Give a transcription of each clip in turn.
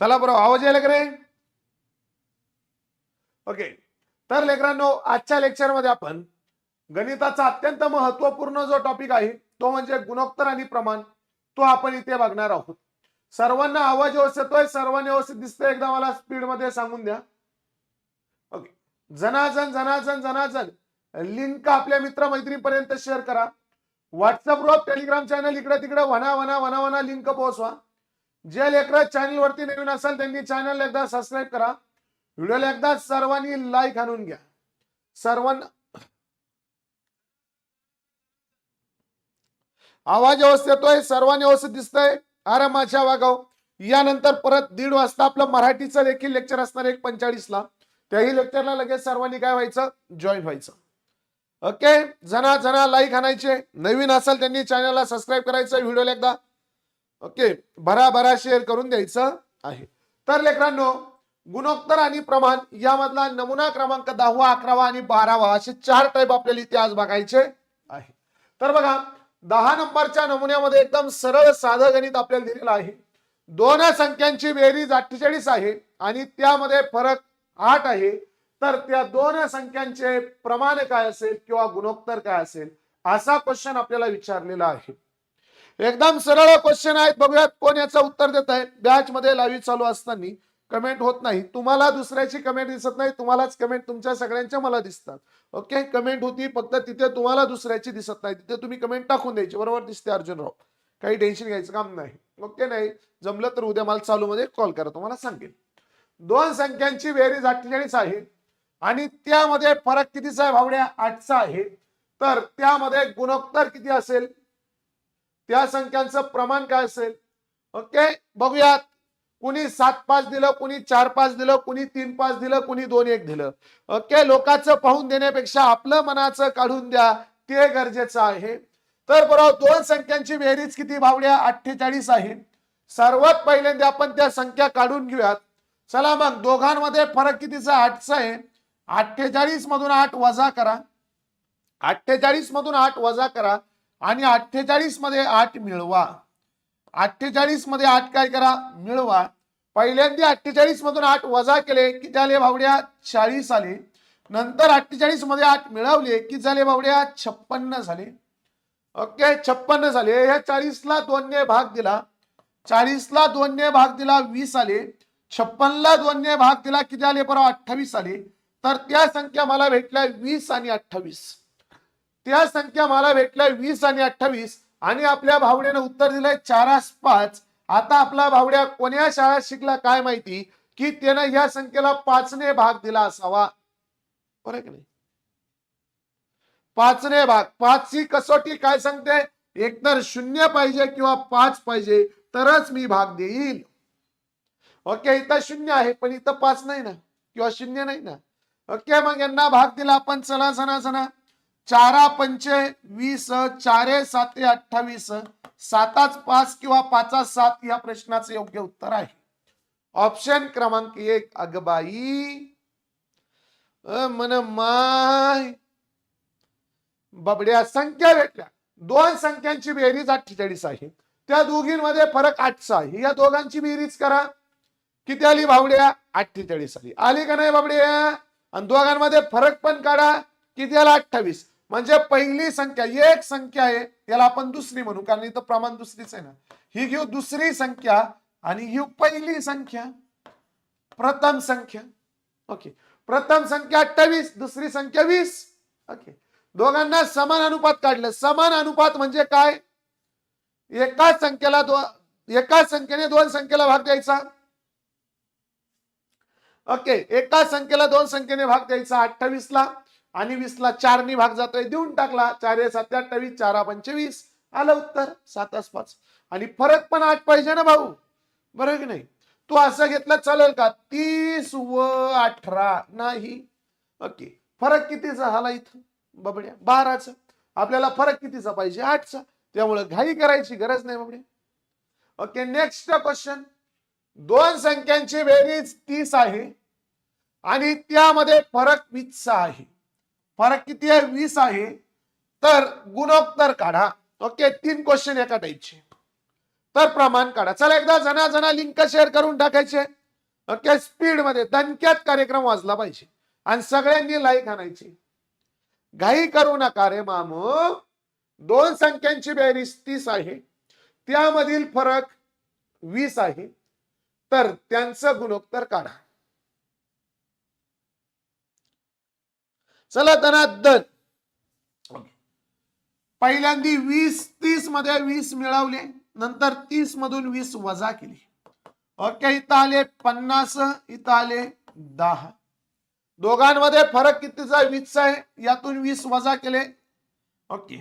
चला बरोबर आवाज यायला का रे ओके तर लेकरांनो आजच्या लेक्चरमध्ये आपण गणिताचा अत्यंत महत्त्वपूर्ण जो टॉपिक आहे तो म्हणजे गुणोत्तर आणि प्रमाण तो आपण इथे बघणार आहोत. सर्वांना आवाज व्यवस्थितोय येतोय सर्वांनी व्यवस्थित दिसतोय एकदा मला स्पीडमध्ये सांगून द्या. ओके जनाजन जनाजन जनाजन लिंक आपल्या मित्र मैत्रिणीपर्यंत शेअर करा. व्हॉट्सअप ग्रुप टेलिग्राम चॅनल इकडे तिकडे वना वना वना वना लिंक पोहोचवा. जे लेकर चॅनल वरती नवीन असेल त्यांनी चॅनल एकदा सबस्क्राईब करा. व्हिडिओला एकदा सर्वांनी लाईक आणून घ्या. सर्वांना आवाज व्यवस्थित येतोय सर्वांनी व्यवस्थित दिसतंय. अरे माझ्या वागाव. यानंतर परत दीड वाजता आपलं मराठीचं देखील लेक्चर असणार एक पंचाळीसला. त्याही लेक्चरला लगेच सर्वांनी काय व्हायचं? जॉईन व्हायचं. ओके जना जना लाईक आणायचे. नवीन असेल त्यांनी चॅनलला सबस्क्राईब करायचं. व्हिडिओला एकदा ओके भराभरा शेअर करून द्यायचं आहे. तर लेकरांनो गुणोत्तर आणि प्रमाण यामधला नमुना क्रमांक दहावा अकरावा आणि बारावा असे चार टाईप आपल्याला इथे आज बघायचे आहे. तर बघा दहा नंबरच्या नमुन्यामध्ये एकदम सरळ साधं गणित आपल्याला दिलेलं आहे. दोन संख्यांची बेरीज अठ्ठेचाळीस आहे आणि त्यामध्ये फरक आठ आहे. तर त्या दोन संख्यांचे प्रमाण काय असेल किंवा गुणोत्तर काय असेल असा क्वेश्चन आपल्याला विचारलेला आहे. एकदम सरळ क्वेश्चन आहेत. बघूयात कोण याचं उत्तर देत आहे बॅच मध्ये लाईव्ह चालू असताना कमेंट होत नाही. तुम्हाला दुसऱ्याची कमेंट दिसत नाही. तुम्हालाच कमेंट तुमच्या सगळ्यांच्या मला दिसतात. ओके कमेंट होती फक्त तिथे तुम्हाला दुसऱ्याची दिसत नाही. तिथे तुम्ही कमेंट टाकून द्यायची. बरोबर दिसते अर्जुनराव. काही टेन्शन घ्यायचं काम नाही. ओके नाही. जमलं तर उद्या मला चालू मध्ये कॉल करा. तुम्हाला सांगेल दोन संख्यांची बेरीज अठ्ठेचाळीस आहे. आणि त्यामध्ये फरक कितीचा आहे? भावड्या आठचा आहे. तर त्यामध्ये गुणोत्तर किती असेल? त्या संख्यांचं प्रमाण काय असेल? ओके बघूयात. कुणी सात पाच दिलं कुणी चार पाच दिलं कुणी तीन पाच दिलं कुणी दोन एक दिलं. ओके लोकांचं पाहून देण्यापेक्षा आपलं मनाचं काढून द्या. ते गरजेचं आहे. तर बरोबर दोन संख्यांची बेरीज किती भावड्या? अठ्ठेचाळीस आहे. सर्वात पहिल्यांदा आपण त्या संख्या काढून घेऊयात. चला मग दोघांमध्ये फरक कितीचा? आठचा आहे. अठ्ठेचाळीस मधून आठ वजा करा. अठ्ठेचाळीस मधून आठ वजा करा. आणि अठ्ठेचाळीसमध्ये आठ मिळवा. अठ्ठेचाळीसमध्ये आठ काय करा? मिळवा. पहिल्यांदा अठ्ठेचाळीस मधून आठ वजा केले की झाले भावड्या चाळीस आले. नंतर अठ्ठेचाळीसमध्ये आठ मिळवले की झाले भावड्या छप्पन्न झाले. ओके छप्पन्न झाले. ह्या चाळीसला दोनने भाग दिला. चाळीसला दोनने भाग दिला वीस आले. छप्पनला दोनने भाग दिला किती आले बरं अठ्ठावीस आले. तर त्या संख्या मला भेटल्या वीस आणि अठ्ठावीस. त्या संख्या मला भेटल्या वीस आणि अठ्ठावीस. आणि आपल्या भावड्याने उत्तर दिलंय चारास पाच. आता आपला भावड्या कोण्या शाळेत शिकला काय माहिती? की त्यानं या संख्येला पाचने भाग दिला असावा. बरं की नाही? पाचने भाग. पाचची कसोटी काय सांगते? एकतर शून्य पाहिजे किंवा पाच पाहिजे तरच मी भाग देईल. ओके इथं शून्य आहे पण इथं पाच नाही ना? किंवा शून्य नाही ना? ओके मग यांना भाग दिला आपण चला सणा सणा. चारा पंचे वीस चारे साते अठ्ठावीस साताच पाच किंवा पाचा सात या प्रश्नाचं योग्य उत्तर आहे. ऑप्शन क्रमांक एक अगबाई. मन माय. बबड्या संख्या भेटल्या दोन संख्यांची बेरीज अठ्ठेचाळीस आहे. त्या दोघींमध्ये फरक आठचा आहे. या दोघांची बेरीज करा. किती आली भावड्या? अठ्ठेचाळीस आली. आली का नाही बाबड्या आणि दोघांमध्ये फरक पण काढा. किती आला? अठ्ठावीस. म्हणजे पहिली संख्या एक संख्या आहे याला आपण दुसरी म्हणू कारण इथं प्रमाण दुसरीच आहे ना. ही घेऊ दुसरी संख्या आणि ही पहिली संख्या प्रथम संख्या. ओके. प्रथम संख्या अठ्ठावीस दुसरी संख्या वीस. ओके. दोघांना समान अनुपात काढलं. समान अनुपात म्हणजे काय? एका संख्येला दोन एका संख्येने दोन संख्येला भाग द्यायचा. ओके. एका संख्येला दोन संख्येने भाग द्यायचा अठ्ठावीस ला आणि वीसला चारनी भाग जातोय देऊन टाकला. चार सात अठ्ठावीस चारा पंचवीस. आलं उत्तर सातास पाच आणि फरक पण आठ पाहिजे ना भाऊ? बरं की नाही? तू असं घेतला चालेल का? तीस व अठरा. नाही. ओके. फरक कितीचा झाला इथं? बबड्या बाराचा. आपल्याला फरक कितीचा पाहिजे? आठचा. त्यामुळे घाई करायची गरज नाही बबड्या. ओके नेक्स्ट क्वेश्चन दोन संख्यांची बेरीज तीस आहे. आणि त्यामध्ये फरक वीसचा आहे. फरक किती आहे? वीस आहे. तर गुणोत्तर काढा. ओके तीन क्वेश्चन एका टाईपचे तर प्रमाण काढा. चला एकदा जना जना लिंक शेअर करून टाकायचे. ओके स्पीडमध्ये दणक्यात कार्यक्रम वाजला पाहिजे. आणि सगळ्यांनी लाईक आणायची. घाई करू नका रे मामू. दोन संख्यांची बेरीज तीस आहे. त्यामधील फरक वीस आहे. तर त्यांचं गुणोत्तर काढा. चला धनादन पहिल्यांदी वीस तीसमध्ये वीस मिळवले नंतर तीस मधून वीस वजा केली. ओके इथं आले पन्नास इथं आले दहा. दोघांमध्ये फरक कितीचा वीसचा आहे. यातून वीस वजा केले. ओके.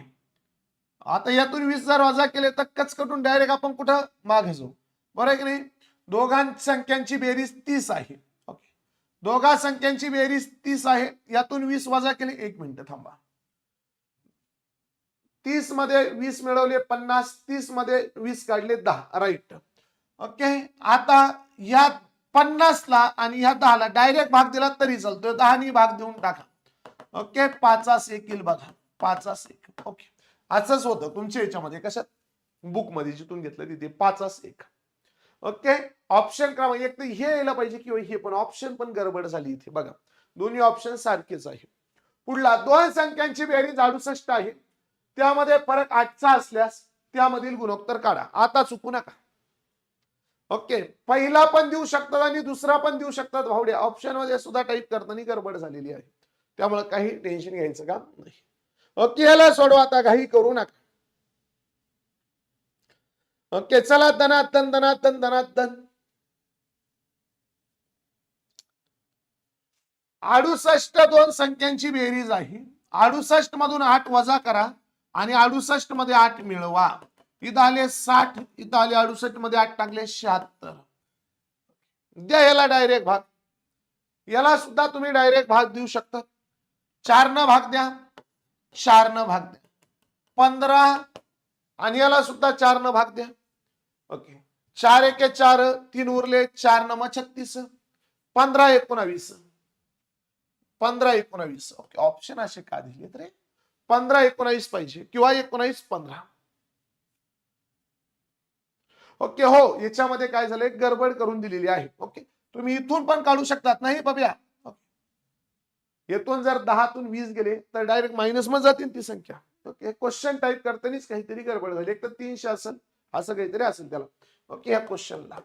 आता यातून वीस जर वजा केले तर कचकटून डायरेक्ट आपण कुठं मागे जाऊ? बरं की नाही? दोघां संख्यांची बेरीज तीस आहे. दोघा संख्यांची बेरीज तीस आहे. यातून वीस वजा केले एक मिनिट थांबा. तीसमध्ये वीस मिळवले पन्नास तीसमध्ये वीस काढले दहा. राईट ओके आता या पन्नासला आणि ह्या दहाला डायरेक्ट भाग दिला तरी चालतो दहानी भाग देऊन टाका. ओके पाचास एक येईल बघा. पाचास एक. ओके असंच होतं तुमच्या याच्यामध्ये. कशात? बुकमध्ये जिथून घेतलं तिथे पाचास एक. ओके? ऑप्शन क्रमांक एक तर हे यायला पाहिजे किंवा हे पण ऑप्शन पण गडबड झाली इथे. बघा दोन्ही ऑप्शन सारखेच आहे पुढला दोन संख्यांची बेरीज अडुसष्ट आहे. त्यामध्ये फरक आठचा असल्यास त्यामधील गुणोत्तर काढा. आता चुकू नका. ओके? पहिला पण देऊ शकतात आणि दुसरा पण देऊ शकतात. भावडे ऑप्शनमध्ये सुद्धा टाईप करताना गडबड झालेली आहे. त्यामुळे काही टेन्शन घ्यायचं काम नाही. ओके याला सोडवा आता. काही करू नका. ओके चला धनातन धनातन धनातन अडुसष्ट दोन संख्यांची बेरीज आहे. अडुसष्ट मधून आठ वजा करा आणि अडुसष्टमध्ये आठ मिळवा. इथं आले साठ इथं आले अडुसष्टमध्ये आठ टाकले शहात्तर. द्या याला डायरेक्ट भाग. याला सुद्धा तुम्ही डायरेक्ट भाग देऊ शकता. चार न भाग द्या चार न भाग द्या. पंधरा आणि याला सुद्धा चार न भाग द्या. ओके. चार एके चार तीन उरले चार नम छत्तीस. पंधरा एकोणावीस. पंधरा एकोणावीस. ओके ऑप्शन असे का दिलेत रे? पंधरा एकोणावीस पाहिजे किंवा एकोणावीस पंधरा. ओके हो याच्यामध्ये काय झालंय? गडबड करून दिलेली आहे. ओके तुम्ही इथून पण काढू शकतात. नाही बघूया येथून जर दहातून वीस गेले तर डायरेक्ट मायनसमध्ये जातील ती संख्या. ओके क्वेश्चन टाईप करतानाच काहीतरी गडबड झाली. एक तर तीनशे असेल असं काहीतरी असेल त्याला. ओके या क्वेश्चनला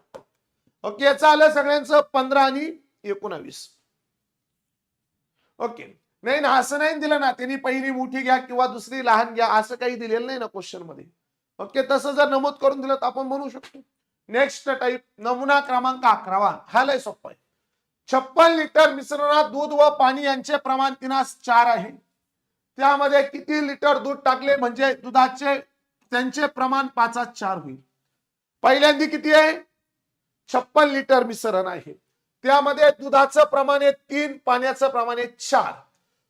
ओके याचं आलं सगळ्यांचं. पंधरा आणि एकोणावीस. ओके नाही ना असं नाही दिलं ना. त्यांनी पहिली मोठी घ्या किंवा दुसरी लहान घ्या. असं काही दिलेलं नाही ना क्वेश्चनमध्ये. ओके तसं जर नमूद करून दिलं तर आपण म्हणू शकतो. नेक्स्ट टाईप नमुना क्रमांक अकरावा. हा लय सोपा आहे. छप्पन लिटर मिश्रणात दूध व पाणी यांचे प्रमाण तिनास चार आहे. त्यामध्ये किती लिटर दूध टाकले? म्हणजे दुधाचे त्यांचे प्रमाण पाचात चार होईल. पहिल्यांदा किती आहे? छप्पन लिटर मिश्रण आहे. त्यामध्ये दुधाचं प्रमाण आहे तीन पाण्याचं प्रमाण आहे चार.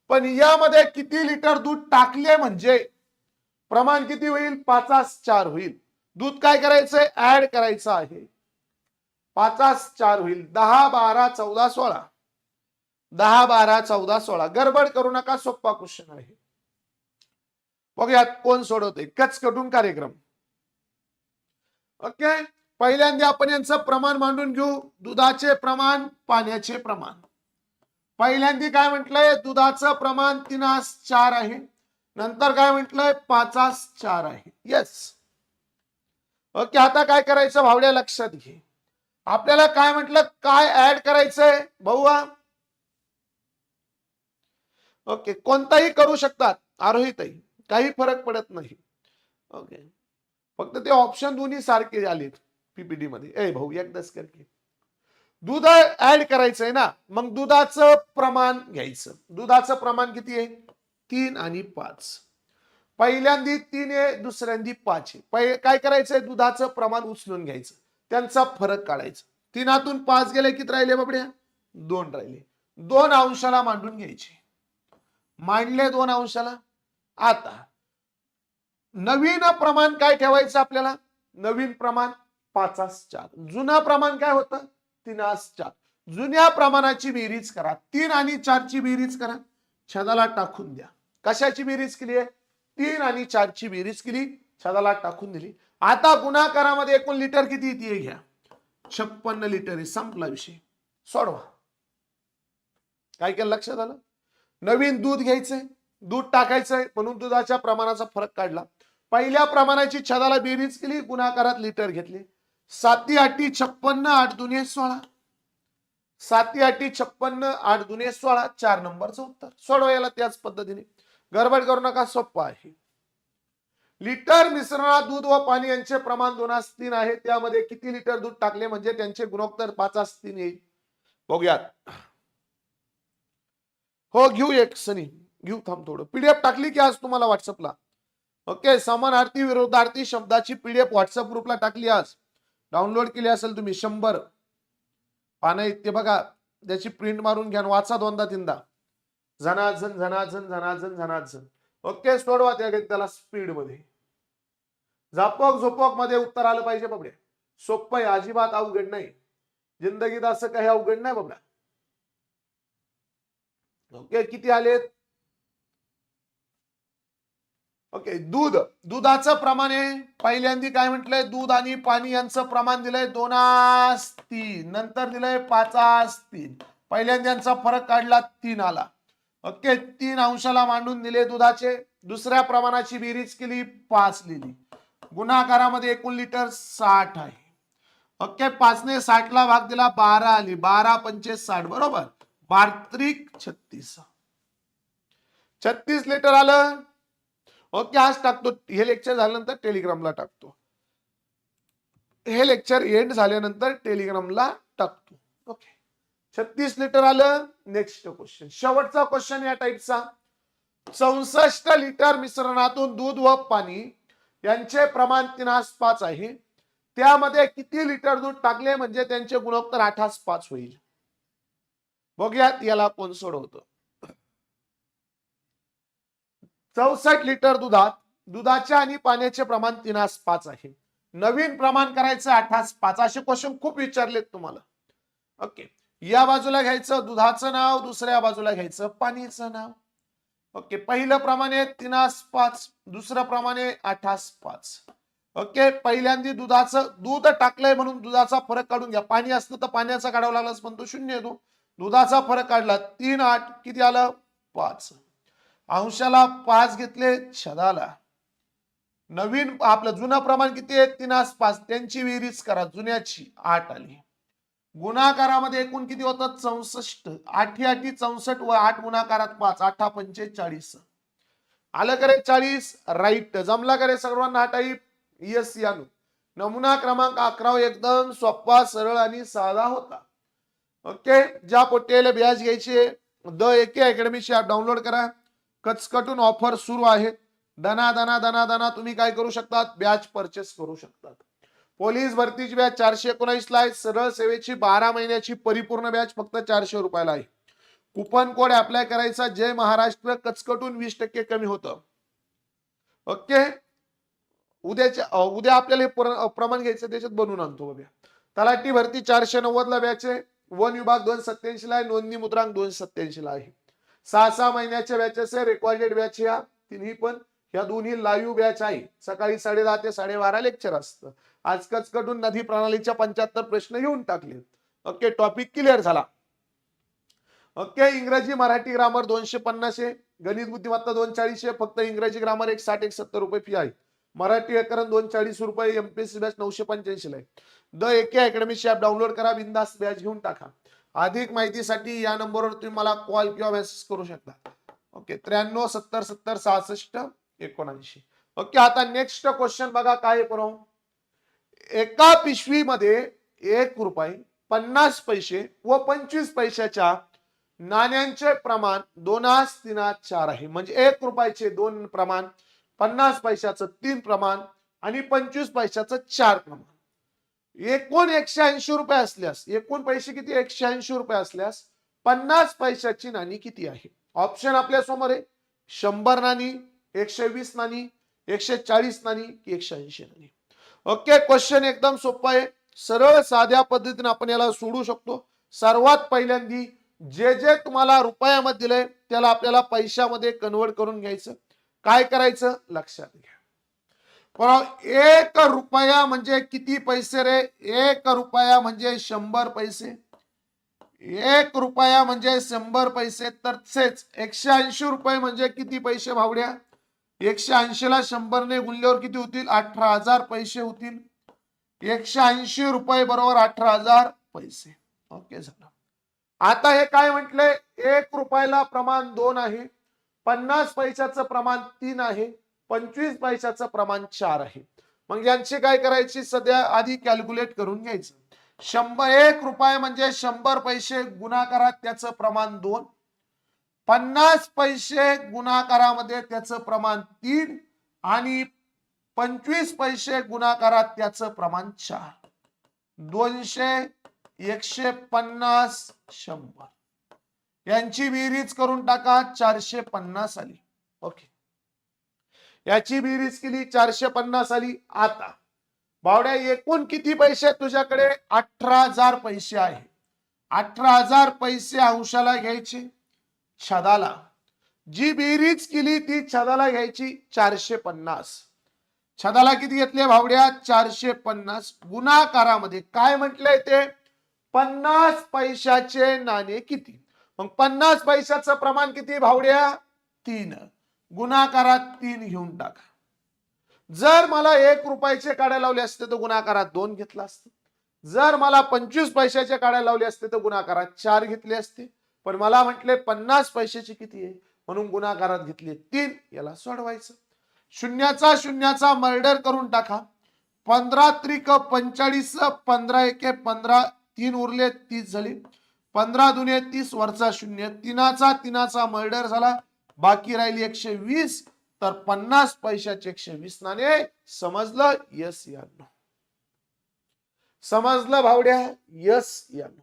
पण यामध्ये किती लिटर दूध टाकले म्हणजे प्रमाण किती होईल? पाचास चार होईल. दूध काय करायचंय? ऍड करायचं आहे. पाचास चार होईल. दहा बारा चौदा सोळा. दहा बारा चौदा सोळा. गडबड करू नका सोप्पा क्वेश्चन आहे. बघूयात कोण सोडवते कचकटून कार्यक्रम. ओके? पहिल्यांदा आपण यांचं प्रमाण मांडून घेऊ. दुधाचे प्रमाण पाण्याचे प्रमाण. पहिल्यांदा काय म्हटलंय? दुधाचं प्रमाण तिनास चार आहे. नंतर काय म्हटलंय? पाचास चार आहे. येस ओके आता काय करायचं? भावड्या लक्षात घे. आपल्याला काय म्हटलं? काय ऍड करायचंय? भाऊ ओके कोणताही करू शकतात. आरोहितही काही फरक पडत नाही. ओके. फक्त ते ऑप्शन दोन्ही सारखे आलेत पीपीटी मध्ये. ए भाऊ एकदाच कर की. दूध ऍड करायचंय ना मग दुधाचं प्रमाण घ्यायचं. दुधाचं प्रमाण किती आहे? तीन आणि पाच. पहिल्यांदी तीन आहे दुसऱ्यांदी पाच आहे. पहि काय करायचंय? दुधाचं प्रमाण उचलून घ्यायचं. त्यांचा फरक काढायचा. तीनातून पाच गेले किती राहिले बाबड्या? दोन राहिले. दोन अंशाला मांडून घ्यायचे. मांडले दोन अंशाला? आता नवीन प्रमाण काय ठेवायचं आपल्याला? नवीन प्रमाण पाचास चार. जुना प्रमाण काय होतं? तीनास चार. जुन्या प्रमाणाची बेरीज करा. तीन आणि चारची बेरीज करा. छदाला टाकून द्या. कशाची बेरीज केली आहे? तीन आणि चारची बेरीज केली. छदाला टाकून दिली. आता गुणाकारामध्ये एकूण लिटर किती येते घ्या. छप्पन्न लिटर आहे. संपला विषय. सोडवा. काय केलं? लक्षात आलं? नवीन दूध घ्यायचंय. दूध टाकायचंय म्हणून दुधाच्या प्रमाणाचा फरक काढला. पहिल्या प्रमाणाची छदाला बेरीज केली गुणाकारात लिटर घेतले. साती आठी छप्पन्न आठ दुने सोळा. साती आठी छप्पन्न आठ दुने सोळा चार नंबरचं उत्तर. सोडवायला त्याच पद्धतीने. गडबड करू नका सोप्पा आहे. लिटर मिश्रणात दूध व पाणी यांचे प्रमाण दोनास तीन आहे. त्यामध्ये किती लिटर दूध टाकले म्हणजे त्यांचे गुणोत्तर पाचास तीन येईल. बघूयात. हो घेऊ एक सनी. घेऊ थांब थोडं. पीडीएफ टाकली की आज तुम्हाला व्हॉट्सअपला ओके समानार्थी विरोधार्थी शब्दाची पीडीएफ व्हॉट्सअप ग्रुपला टाकली आज. डाउनलोड केली असेल तुम्ही शंभर. पानं इतके ते बघा त्याची प्रिंट मारून घ्या वाचा दोनदा तीनदा. झनाझन झनाझन झनाझन झनाझन ओके सोडवा त्या त्याला स्पीडमध्ये झापक झोपकमध्ये उत्तर आलं पाहिजे बाबड्या. सोपं आहे अजिबात अवघड नाही. जिंदगीत असं काही अवघड नाही बाबड्या. ओके किती आलेत? ओके दूध. दुधाचं प्रमाण आहे पहिल्यांदा काय म्हटलंय? दूध आणि पाणी यांचं प्रमाण दिलंय दोनास तीन. नंतर दिलंय पाचास तीन. पहिल्यांदा यांचा फरक काढला तीन आला. ओके तीन अंशाला मांडून दिले दुधाचे. दुसऱ्या प्रमाणाची बेरीज केली पाच लिहिली. गुणाकारामध्ये एकूण लिटर साठ आहे. ओके पाचने साठला भाग दिला बारा आली. बारा पंचे साठ बरोबर? बार्त्रिक छत्तीस. छत्तीस लिटर आलं. ओके आज टाकतो. हे लेक्चर झाल्यानंतर टेलिग्रामला टाकतो. हे लेक्चर एंड झाल्यानंतर टेलिग्रामला टाकतो. ओके. छत्तीस लिटर आलं नेक्स्ट क्वेश्चन शेवटचा क्वेश्चन या टाईपचा चौसष्ट लिटर मिश्रणातून दूध व पाणी यांचे प्रमाण तीनास पाच आहे. त्यामध्ये किती लिटर दूध टाकले म्हणजे त्यांचे गुणोत्तर आठास पाच होईल. बघूयात याला कोण सोडवतं. चौसष्ट लिटर दुधात दुधाचे आणि पाण्याचे प्रमाण तीनास पाच आहे. नवीन प्रमाण करायचं आठास पाच. असे क्वेश्चन खूप विचारलेत तुम्हाला. ओके या बाजूला घ्यायचं दुधाचं नाव दुसऱ्या बाजूला घ्यायचं पाणीचं नाव. ओके पहिलं प्रमाण आहे तीनास पाच दुसरं प्रमाणे आहे आठास पाच. ओके पहिल्यांदा दुधाचं दूध टाकलंय म्हणून दुधाचा फरक काढून घ्या. पाणी असतं तर पाण्याचा काढावं लागलाच पण तो शून्य येतो दुधाचा फरक काढला तीन आठ किती आलं? पाच. अंशाला पाच घेतले छदाला. नवीन आपलं जुनं प्रमाण किती आहे? तिनास पाच. त्यांची विहिरीच करा. जुन्याची आठ आली. गुणाकारामध्ये एकूण किती होतं? चौसष्ट. आठी आठी चौसष्ट व आठ गुणाकारात पाच. आठा पंचेचाळीस आलं करे चाळीस राईट. जमला करे सर्वांना हा टाईप येस यानु नमुना क्रमांक अकरा एकदम सोपा सरळ आणि साधा होता. ओके ज्या पोट्याला ब्याज घ्यायची द एके अकॅडमीची ॲप डाउनलोड करा. कचकटून ऑफर सुरू आहेत दना दना दना दना तुम्ही काय करू शकतात? बॅच परचेस करू शकतात. पोलीस भरतीची बॅच चारशे एकोणावीस ला आहे. सरळ सेवेची बारा महिन्याची परिपूर्ण बॅच फक्त चारशे रुपयाला आहे. कुपन कोड अप्लाय करायचा. जय महाराष्ट्र. कचकटून वीस टक्के कमी होतं. ओके? उद्याच्या उद्या आपल्याला हे प्रमाण घ्यायचं त्याच्यात बनवून आणतो बघा. तलाठी भरती चारशे नव्वद ला बॅच आहे. वन विभाग दोन सत्याऐंशी ला आहे. नोंदणी मुद्रांक दोन सत्याऐंशी ला आहे. सहा सहा महिन्याच्या बॅचेस आहे रेकॉर्डेड बॅच या. तिन्ही पण ह्या दोन्ही लाईव्ह बॅच आहे. सकाळी साडे दहा ते साडेबारा लेक्चर असतं. आज कडून नदी प्रणालीच्या पंच्याहत्तर प्रश्न घेऊन टाकले ओके टॉपिक क्लिअर झाला. ओके इंग्रजी मराठी ग्रामर दोनशे पन्नास आहे. गणित बुद्धिमत्ता दोन चाळीस आहे. फक्त इंग्रजी ग्रामर एक साठ एक सत्तर रुपये फी आहे. मराठी व्याकरण दोन चाळीस रुपये एमपीएससी बॅच नऊशे पंच्याऐंशी आहे. द एके अकॅडमी ॲप डाउनलोड करा बिंदास बॅच घेऊन टाका. अधिक माहितीसाठी या नंबरवर तुम्ही मला कॉल किंवा मेसेज करू शकता. ओके त्र्याण्णव सत्तर सत्तर सहासष्ट एकोणऐंशी. ओके आता नेक्स्ट क्वेश्चन बघा काय करू एका पिशवीमध्ये एक रुपये पन्नास पैसे व पंचवीस पैशाच्या नाण्यांचे प्रमाण दोनास तीनास चार आहे. म्हणजे एक रुपयाचे दोन प्रमाण पन्नास पैशाचं तीन प्रमाण आणि पंचवीस पैशाचं चार प्रमाण. एकूण एकशे ऐंशी रुपये असल्यास एकूण पैसे किती? एकशे ऐंशी रुपये असल्यास पन्नास पैशाची नाणी किती आहे? ऑप्शन आपल्यासमोर आहे. शंभर नाणी एकशे वीस नाणी एकशे चाळीस नाणी की एकशे ऐंशी नाणी. ओके क्वेश्चन एकदम सोपं आहे. सरळ साध्या पद्धतीने आपण याला सोडू शकतो. सर्वात पहिल्यांदी जे जे तुम्हाला रुपयामध्ये दिलंय त्याला आपल्याला पैशामध्ये कन्वर्ट करून घ्यायचं. काय करायचं? लक्षात घ्या. एक रुपया म्हणजे किती पैसे रे? एक रुपया म्हणजे शंभर पैसे. एक रुपया म्हणजे शंभर पैसे तर तसेच एकशे ऐंशी रुपये म्हणजे किती पैसे भावड्या? एकशे ऐंशीला शंभरने गुणल्यावर किती होतील? अठरा हजार पैसे होतील. एकशे ऐंशी रुपये बरोबर अठरा हजार पैसे. ओके झालं. आता हे काय म्हटलंय? एक रुपयाला प्रमाण दोन आहे. पन्नास पैशाचं प्रमाण तीन आहे. पंचवीस पैशाचं प्रमाण चार आहे. मग यांची काय करायची? सध्या आधी कॅल्क्युलेट करून घ्यायचं. शंभर एक रुपये म्हणजे शंभर पैसे गुणाकारात त्याचं प्रमाण दोन. पन्नास पैसे गुणाकारामध्ये त्याचं प्रमाण तीन आणि पंचवीस पैसे गुणाकारात त्याचं प्रमाण चार. दोनशे एकशे पन्नास शंभर. यांची विहिरीच करून टाका चारशे पन्नास आली. ओके. याची बेरीज केली चारशे पन्नास आली आता. बावड्या एकूण किती पैसे तुझ्याकडे? अठरा हजार पैसे आहे. अठरा हजार पैसे अंशाला घ्यायचे? छदाला. जी बेरीज केली ती छदाला घ्यायची चारशे पन्नास छदाला किती घेतले भावड्या चारशे पन्नास गुणाकारामध्ये काय म्हटलंय ते? पन्नास पैशाचे नाणे किती? मग पन्नास पैशाचं प्रमाण किती भावड्या तीन. गुणाकारात तीन घेऊन टाका. जर मला एक रुपयाचे काड्या लावले असते तर गुणाकारात दोन घेतला असतं. जर मला पंचवीस पैशाचे काड्या लावले असते तर गुणाकारात चार घेतले असते. पण मला म्हटले पन्नास पैशाची किती आहे? म्हणून गुणाकारात घेतले तीन याला सोडवायचं. शून्याचा शून्याचा मर्डर करून टाका. पंधरा त्रिक पंचाळीस पंधरा एके पंधरा तीन उरले तीस झाली. पंधरा दुने तीस वरचा शून्य. तिनाचा तिनाचा मर्डर झाला. बाकी राहिली एकशे वीस तर पन्नास पैशाचे एकशे वीस नाणे समजलं यस या नो. समजलं भावड्या? यस या नो.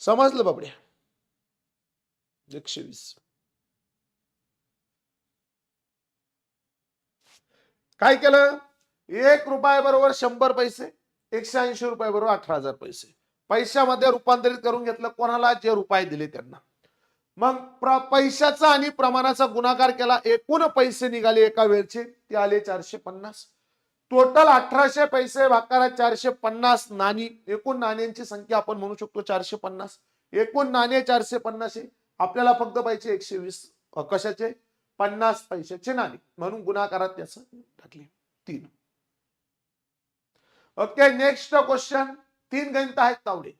समजलं बाबड्या? एकशे वीस. काय केलं? एक रुपया बरोबर शंभर पैसे एकशे ऐंशी रुपये बरोबर अठरा हजार पैसे. पैशामध्ये रूपांतरित करून घेतलं कोणाला जे रुपये दिले त्यांना. मग प्र पैशाचा आणि प्रमाणाचा गुणाकार केला एकूण पैसे निघाले एका वेळचे ते आले चारशे पन्नास. टोटल अठराशे पैसे भाकारा चारशे पन्नास नाणी एकूण नाण्यांची संख्या आपण म्हणू शकतो चारशे पन्नास. एकूण नाणे चारशे पन्नास आपल्याला फक्त पाहिजे एकशे वीस कशाचे? पन्नास पैशाचे नाणे. म्हणून गुणाकारात त्याच टाकले तीन. ओके नेक्स्ट क्वेश्चन तीन गणित आहेत तावडे.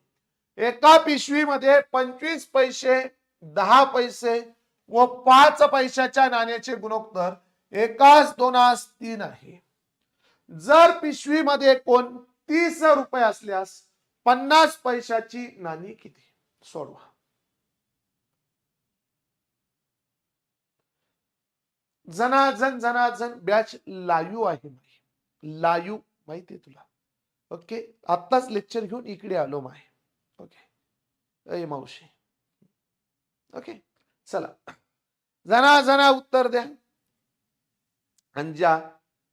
एका पिशवीमध्ये पंचवीस पैसे दहा पैसे व पाच पैशाच्या नाण्याचे गुणोत्तर एकाच दोनास तीन आहे. जर पिशवीमध्ये कोणतीस तीस रुपये असल्यास पन्नास पैशाची नाणी किती? सोडवा. जनाजन जनाजन बॅच लायू आहे लायू माहिती आहे तुला? ओके आत्ताच लेक्चर घेऊन इकडे आलो माय. ओके अय मावशी. ओके चला. जना जना उत्तर द्या. आणि ज्या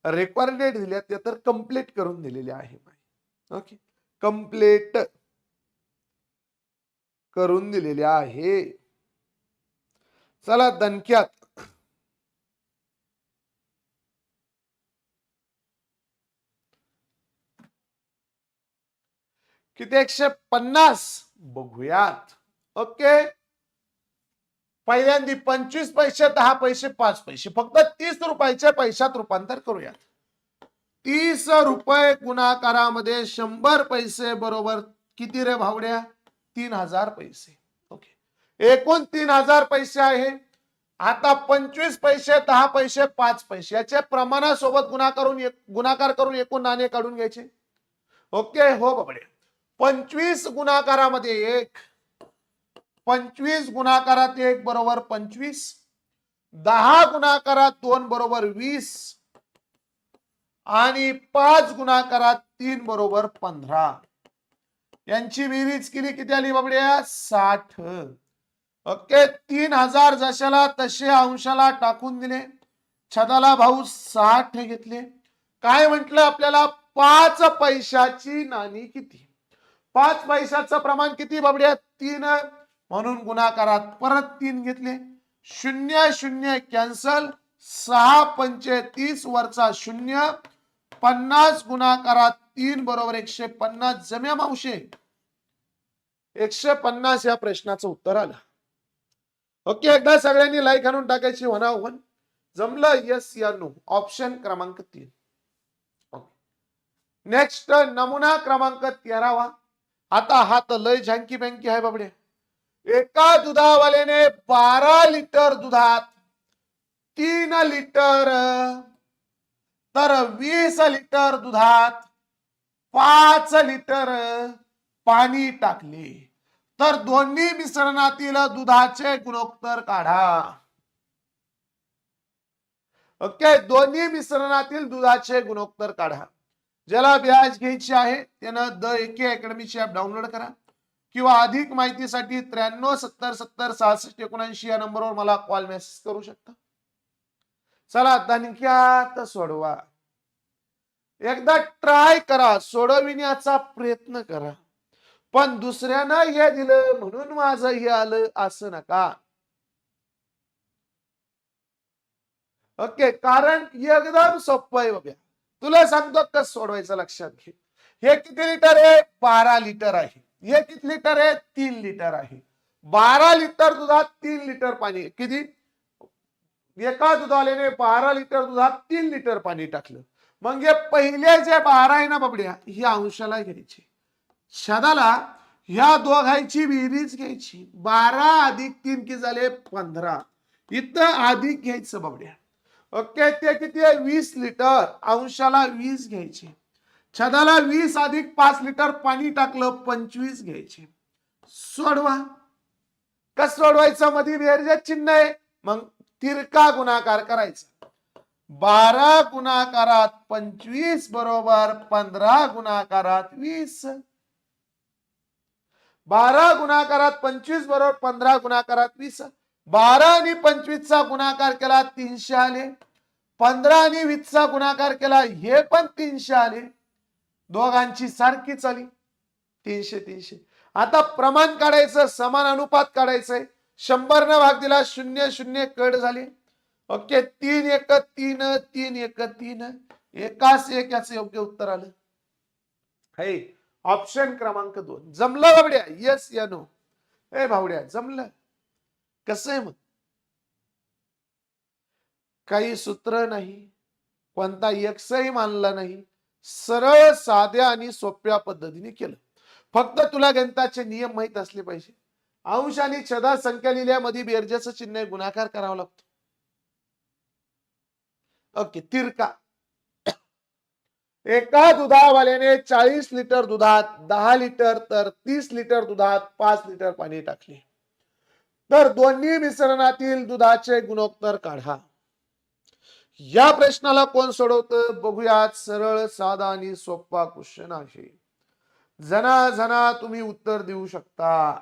रेकॉर्डेड दिल्या त्या तर कंप्लीट करून दिलेल्या आहे माय. ओके कंप्लीट करून दिलेल्या आहे. चला दणक्यात. किती? एकशे पन्नास. बघूयात. ओके? पहिल्यांदी पंचवीस पैसे दहा पैसे पाच पैसे. फक्त तीस रुपयाच्या पैशात रूपांतर करूयात. तीस रुपये गुणाकारामध्ये शंभर पैसे बरोबर किती रे भावड्या? तीन हजार पैसे. ओके. एकूण तीन हजार पैसे आहे. आता पंचवीस पैसे दहा पैसे पाच पैसे. याचे प्रमाणासोबत गुणा करून गुणाकार करून एकूण नाणे काढून घ्यायचे. ओके? हो बाबडे पंचवीस गुणाकारामध्ये एक. पंचवीस गुणाकारात एक बरोबर पंचवीस. दहा गुणाकारात दोन बरोबर वीस. आणि पाच गुणाकारात तीन बरोबर पंधरा. यांची बेरीज केली किती आली बाबड्या? साठ. ओके तीन हजार जशाला तसे अंशाला टाकून दिले. छदाला भाऊ साठ घेतले. काय म्हंटल आपल्याला? पाच पैशाची नाणी किती? पाच पैशाचं प्रमाण किती बाबड्या? तीन. म्हणून गुणाकारात परत तीन घेतले. शून्य शून्य कॅन्सल. सहा पंचे तीस वरचा शून्य. पन्नास गुणाकारात तीन बरोबर एकशे पन्नास. जम्या मावशे. एकशे पन्नास या प्रश्नाचं उत्तर आलं. ओके एकदा सगळ्यांनी लाईक आणून टाकायची म्हणा वन जमलं यस या नो ऑप्शन क्रमांक तीन. नेक्स्ट नमुना क्रमांक तेरावा. आता हा तर लय झांकी बँकी आहे बाबडे. एका दुधावाल्याने बारा लिटर दुधात तीन लिटर तर वीस लिटर दुधात पाच लिटर पाणी टाकले. तर दोन्ही मिश्रणातील दुधाचे गुणोत्तर काढा. ओके दोन्ही मिश्रणातील दुधाचे गुणोत्तर काढा. ज्याला व्याज घ्यायची आहे त्यानं द एके अकॅडमीची ऍप डाउनलोड करा. किंवा अधिक माहितीसाठी त्र्याण्णव सत्तर सत्तर सहासष्ट एकोणऐंशी या नंबरवर मला कॉल मेसेज करू शकता. चला दणक्यात सोडवा. एकदा ट्राय करा सोडविण्याचा प्रयत्न करा. पण दुसऱ्यानं हे दिलं म्हणून माझं हे आलं असं नका. ओके कारण एकदम सोपं आहे बघा तुला सांगतो कस सोडवायचं लक्षात घे. हे किती लिटर आहे? बारा लिटर आहे. हे किती लिटर आहे? तीन लिटर आहे. बारा लिटर दुधात तीन लिटर पाणी किती? एका दुधालेने बारा लिटर दुधात तीन लिटर पाणी टाकलं. मग हे पहिले जे बारा आहे ना बाबड्या ही अंशाला घ्यायची. शदाला ह्या दोघांची विहिरीच घ्यायची. बारा अधिक तीन की झाले? पंधरा. इथं अधिक घ्यायचं बाबड्या. ओके ते किती आहे? वीस लिटर. अंशाला वीस घ्यायचे. छदाला वीस अधिक पाच लिटर पाणी टाकलं पंचवीस घ्यायचे. सोडवा. कस सोडवायचं? मधी बेरजे चिन्ह आहे. मग तिरका गुणाकार करायचा. बारा गुणाकारात पंचवीस बरोबर पंधरा गुणाकारात वीस. बारा गुणाकारात पंचवीस बरोबर पंधरा गुणाकारात वीस. बारा आणि पंचवीसचा गुणाकार केला तीनशे आले. पंधरा आणि वीसचा गुणाकार केला हे पण तीनशे आले. दोघांची सारखी चाली. तीनशे तीनशे. आता प्रमाण काढायचं समान अनुपात काढायचंय. शंभर न भाग दिला शून्य शून्य कट झाले. ओके तीन एक तीन तीन एक तीन. एकाच एक याच योग्य उत्तर आलं. हे ऑप्शन क्रमांक दोन. जमलं बाबड्या? येस या नो ए भावड्या जमलं. कसं आहे मग काही सूत्र नाही कोणता एकसही मानला नाही सरळ साध्या आणि सोप्या पद्धतीने केलं. फक्त तुला गणिताचे नियम माहीत असले पाहिजे. अंश आणि छदा संख्या लिहिल्यामध्ये बेरजेचं चिन्ह गुणाकार करावा लागतो. ओके तिरका. एका दुधावाल्याने चाळीस लिटर दुधात दहा लिटर तर तीस लिटर दुधात पाच लिटर पाणी टाकले. तर दोन्ही मिश्रणातील दुधाचे गुणोत्तर काढा. या प्रश्नाला कोण सोडवतं? बघूयात सरळ साधा आणि सोपा क्वेश्चन आहे. जना जना तुम्ही उत्तर देऊ शकता.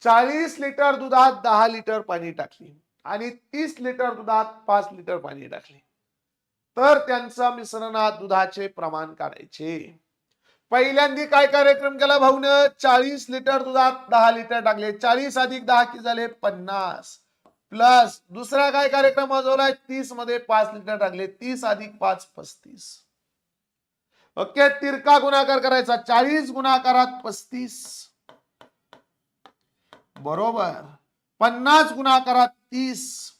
चाळीस लिटर दुधात दहा लिटर पाणी टाकली आणि तीस लिटर दुधात पाच लिटर पाणी टाकले. तर त्यांचा मिश्रणात दुधाचे प्रमाण काढायचे. पहिल्यांदी काय कार्यक्रम केला भाऊन? चाळीस लिटर दुधात दहा लिटर टाकले. चाळीस अधिक दहा किती झाले? पन्नास. प्लस दुसरा काय कार्यक्रम वाजवलाय? तीसमध्ये पाच लिटर टाकले. तीस अधिक पाच पस्तीस. ओके तिरका गुणाकार करायचा. चाळीस गुणाकारात पस्तीस. बरोबर. पन्नास गुणाकारात तीस.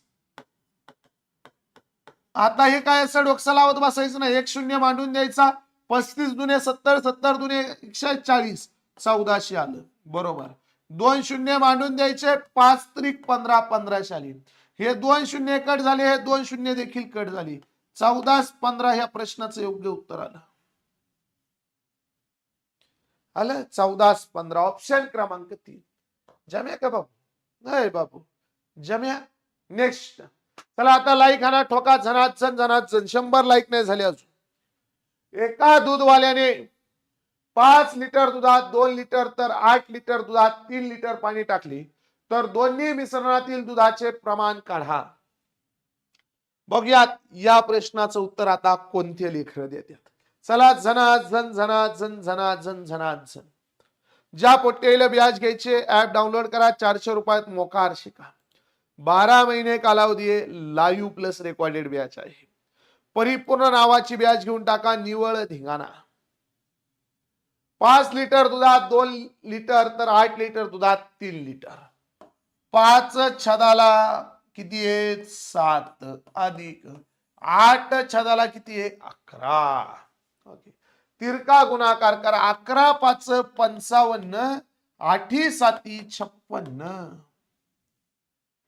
आता हे काय असं डोकसा लावत बसायचं ना एक शून्य मांडून द्यायचा. पस्तीस दुने सत्तर सत्तर दुने एकशे चाळीस चौदाशे आलं. बरोबर. दोन शून्य मांडून द्यायचे पाच त्रिक पंधरा पंधराशे आली. हे दोन शून्य कट झाले हे दोन शून्य देखील कट झाले. चौदा पंधरा ह्या प्रश्नाचं योग्य उत्तर आलं. आलं? चौदा पंधरा ऑप्शन क्रमांक तीन. जम्या का बाबू? नाही बाबू. जम्या? नेक्स्ट चला आता लाईक आणा ठोका झनात जण झनात जण शंभर लाईक नाही झाले अजून. एका दूधवाल्याने पाच लिटर दुधात दोन लिटर तर आठ लिटर दुधात तीन लिटर पाणी टाकले तर दोन्ही मिश्रणातील दुधाचे प्रमाण काढा. बघूयात या प्रश्नाचं उत्तर आता कोणते लेखन देतात. चला झना झन झना झन झना झन झना झन. ज्या पोट्टेला ब्याज घ्यायचे ऍप डाउनलोड करा चारशे रुपयात मोकार शिका. बारा महिने कालावधी लाईव्ह प्लस रेकॉर्डेड ब्याज आहे. परिपूर्ण नावाची ब्याज घेऊन टाका निवळ धिंगाणा. पाच लिटर दुधात दोन लिटर तर आठ लिटर दुधात तीन लिटर. पाच छदाला किती आहे? सात अधिक आठ छदाला किती आहे? अकरा. ओके. तिरका गुणाकार करा. अकरा पाच पंचावन्न आठी साती छप्पन्न.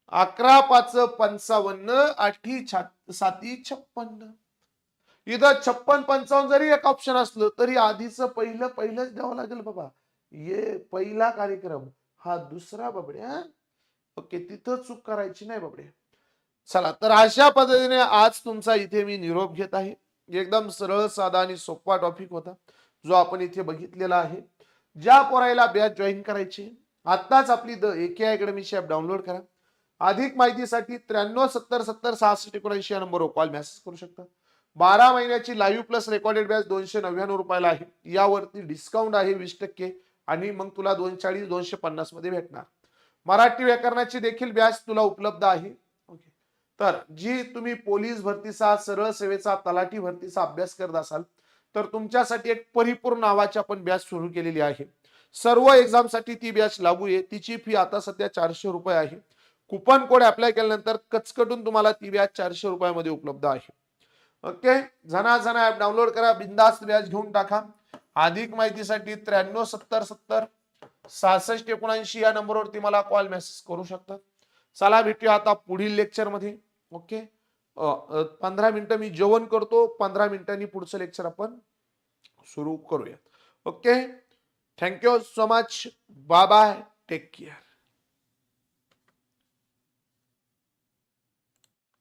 अकरा पाच पंचावन्न आठी छा- साती छप्पन्न. इथं छप्पन पंचावन्न जरी एक ऑप्शन असलं तरी आधीच पहिलं पहिलंच द्यावं लागेल बाबा. ये पहिला कार्यक्रम हा दुसरा बाबड्या. ओके तिथं चूक करायची नाही बाबडे चला तर अशा पद्धतीने आज तुमचा इथे मी निरोप घेत आहे. एकदम सरळ साधा आणि सोपा टॉपिक होता जो आपण इथे बघितलेला आहे. ज्या पोरायला बॅच जॉईन करायची आत्ताच आपली द एके अकॅडमीची ॲप डाउनलोड करा. अधिक माहितीसाठी त्र्याण्णव सत्तर सत्तर सहासष्ट एकोणऐंशी या नंबरवर कॉल मेसेज करू शकता. बारा महिन्याची लाईव्ह प्लस रेकॉर्डेड बॅच दोनशे नव्याण्णव रुपयाला आहे. यावरती डिस्काउंट आहे वीस टक्के आणि मग तुला दोन चाळीस दोनशे पन्नासमध्ये भेटणार. मराठी व्याकरणाची देखील बॅच तुला उपलब्ध आहे. ओके तर जी तुम्ही पोलीस भरतीचा सरळ सेवेचा तलाठी भरतीचा अभ्यास करत असाल तर तुमच्यासाठी एक परिपूर्ण नावाची आपण बॅच सुरू केलेली आहे. सर्व एक्झामसाठी ती बॅच लागू आहे. तिची फी आता सध्या चारशे रुपये आहे. कुपन कोड अप्लाय केल्यानंतर कचकटून तुम्हाला ती बॅच चारशे रुपयामध्ये उपलब्ध आहे. ओके झना झना ऍप डाउनलोड करा. बिंदास्त व्याज घेऊन टाका. अधिक माहितीसाठी त्र्याण्णव सत्तर सत्तर सहासष्ट एकोणऐंशी या नंबरवरती मला कॉल मेसेज करू शकतात चला भेटूया आता पुढील लेक्चरमध्ये ओके पंधरा मिनिटं मी जेवण करतो. पंधरा मिनिटांनी पुढचं लेक्चर आपण सुरू करूया. Okay thank you so much bye bye take care